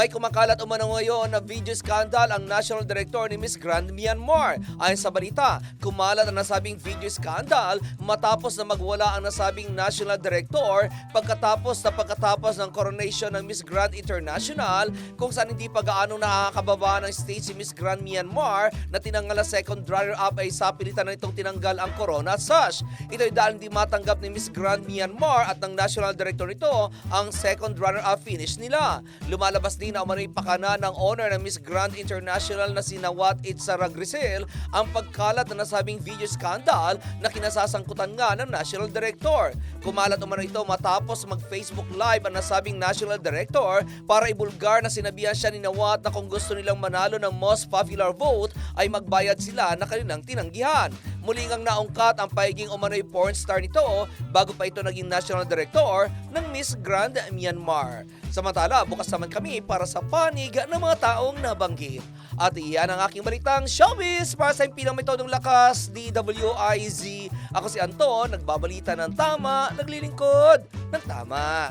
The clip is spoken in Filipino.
May kumakalat umano ngayon na video scandal ang National Director ni Miss Grand Myanmar. Ayon sa balita, kumalat ang nasabing video scandal matapos na magwala ang nasabing National Director pagkatapos na pagkatapos ng coronation ng Miss Grand International kung saan hindi pa gaano nakakababa ng stage si Miss Grand Myanmar na tinanggal ang second runner-up ay sa pilitan na itong tinanggal ang corona at sash. Ito ay dahil hindi matanggap ni Miss Grand Myanmar at ng National Director nito ang second runner-up finish nila. Lumalabas din na umano'y pakana ng owner ng Miss Grand International na si Nawat Itzara Grisel ang pagkalat na nasabing video scandal na kinasasangkutan nga ng National Director. Kumalat umano ito matapos mag-Facebook Live ang nasabing National Director para ibulgar na sinabihan siya ni Nawat na kung gusto nilang manalo ng most popular vote ay magbayad sila na kanilang tinanggihan. Muli ngang naungkat ang paiging umano'y porn star nito bago pa ito naging National Director ng Miss Grand Myanmar. Samantala, bukas naman kami para sa panig ng mga taong nabanggit. At iyan ang aking balitang showbiz para sa impilang metodong lakas, DWIZ. Ako si Anton, nagbabalita ng tama, naglilingkod ng tama.